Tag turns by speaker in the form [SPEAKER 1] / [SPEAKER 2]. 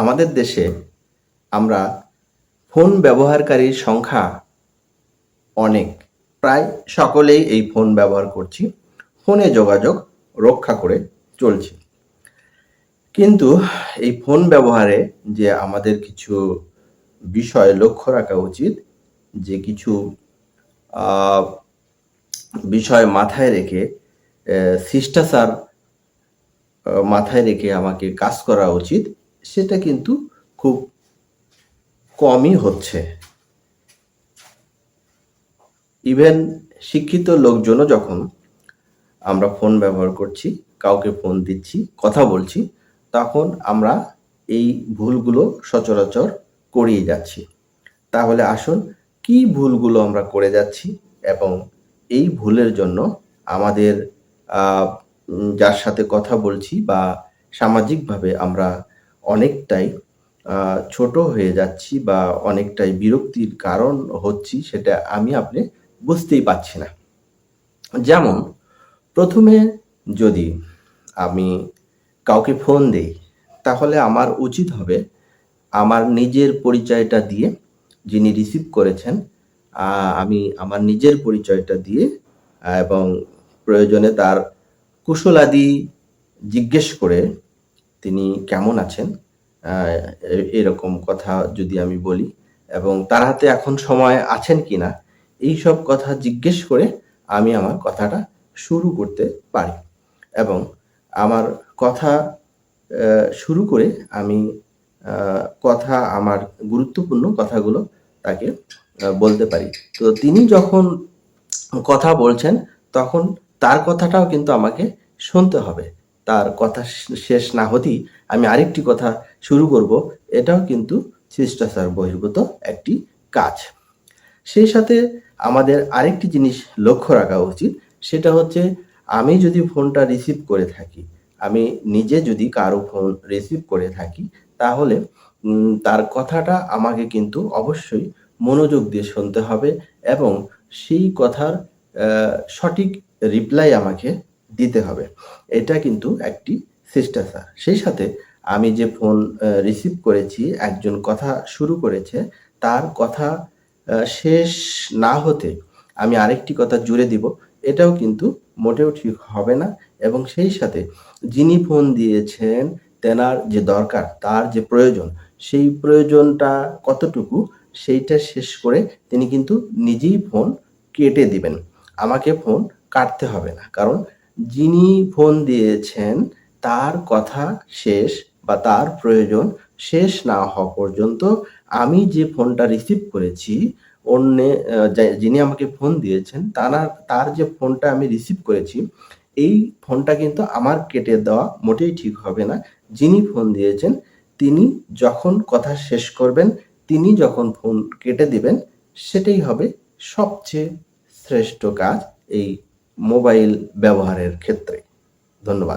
[SPEAKER 1] আমাদের দেশে আমরা ফোন ব্যবহারকারীর সংখ্যা অনেক। প্রায় সকলেই এই ফোন ব্যবহার করছি। ফোনে যোগাযোগ রক্ষা করে চলছি। কিন্তু এই ফোন ব্যবহারে যে আমাদের কিছু বিষয় লক্ষ্য রাখা উচিত, যে কিছু বিষয় মাথায় রেখে শিষ্টাচার মাথায় রেখে আমাকে কাজ করা উচিত। সেটা কিন্তু খুব কমই হচ্ছে। ইভেন শিক্ষিত লোকজনও যখন আমরা ফোন ব্যবহার করছি, কাউকে ফোন দিচ্ছি, কথা বলছি, তখন আমরা এই ভুলগুলো সচরাচর করিয়ে যাচ্ছি। তাহলে আসুন, কি ভুলগুলো আমরা করে যাচ্ছি এবং এই ভুলের জন্য আমাদের যার সাথে কথা বলছি বা সামাজিকভাবে আমরা অনেকটাই ছোট হয়ে যাচ্ছি বা অনেকটাই বিরক্তির কারণ হচ্ছি সেটা আমি আপনি বুঝতেই পারছি না। যেমন, প্রথমে যদি আমি কাউকে ফোন দেই, তাহলে আমার উচিত হবে আমার নিজের পরিচয়টা দিয়ে যিনি রিসিভ করেছেন আমি আমার নিজের পরিচয়টা দিয়ে, এবং প্রয়োজনে তার কুশলাদি জিজ্ঞেস করে তিনি কেমন আছেন এরকম কথা যদি আমি বলি, এবং তার হাতে এখন সময় আছেন কি না এইসব কথা জিজ্ঞেস করে আমি আমার কথাটা শুরু করতে পারি। এবং আমার কথা শুরু করে আমি কথা, আমার গুরুত্বপূর্ণ কথাগুলো তাকে বলতে পারি। তো তিনি যখন কথা বলছেন, তখন তার কথাটাও কিন্তু আমাকে শুনতে হবে। তার কথা শেষ না হতেই আমি আরেকটি কথা শুরু করব। এটাও কিন্তু শিষ্টাচার বহির্ভূত একটি কাজ। সেই সাথে আমাদের আরেকটি জিনিস লক্ষ্য রাখা উচিত, সেটা হচ্ছে আমি যদি ফোনটা রিসিভ করে থাকি, আমি নিজে যদি কারও ফোন রিসিভ করে থাকি, তাহলে তার কথাটা আমাকে কিন্তু অবশ্যই মনোযোগ দিয়ে শুনতে হবে এবং সেই কথার সঠিক রিপ্লাই আমাকে দিতে হবে। এটা কিন্তু একটি শিষ্টাচার। সেই সাথে আমি যে ফোন রিসিভ করেছি, একজন কথা শুরু করেছে, তার কথা শেষ না হতে আমি আরেকটি কথা জুড়ে দিব, এটাও কিন্তু মোটেও ঠিক হবে না। এবং সেই সাথে যিনি ফোন দিয়েছেন, তেনার যে দরকার, তার যে প্রয়োজন, সেই প্রয়োজনটা কতটুকু, সেইটা শেষ করে তিনি কিন্তু নিজেই ফোন কেটে দিবেন। আমাকে ফোন কাটতে হবে না। কারণ যিনি ফোন দিয়েছেন, তার কথা শেষ বা তার প্রয়োজন শেষ না হওয়া পর্যন্ত আমি যে ফোনটা রিসিভ করেছি, অন্য যিনি আমাকে ফোন দিয়েছেন, তারা, তার যে ফোনটা আমি রিসিভ করেছি, এই ফোনটা কিন্তু আমার কেটে দেওয়া মোটেই ঠিক হবে না। যিনি ফোন দিয়েছেন, তিনি যখন কথা শেষ করবেন, তিনি যখন ফোন কেটে দিবেন, সেটাই হবে সবচেয়ে শ্রেষ্ঠ কাজ এই মোবাইল ব্যবহারের ক্ষেত্রে। ধন্যবাদ।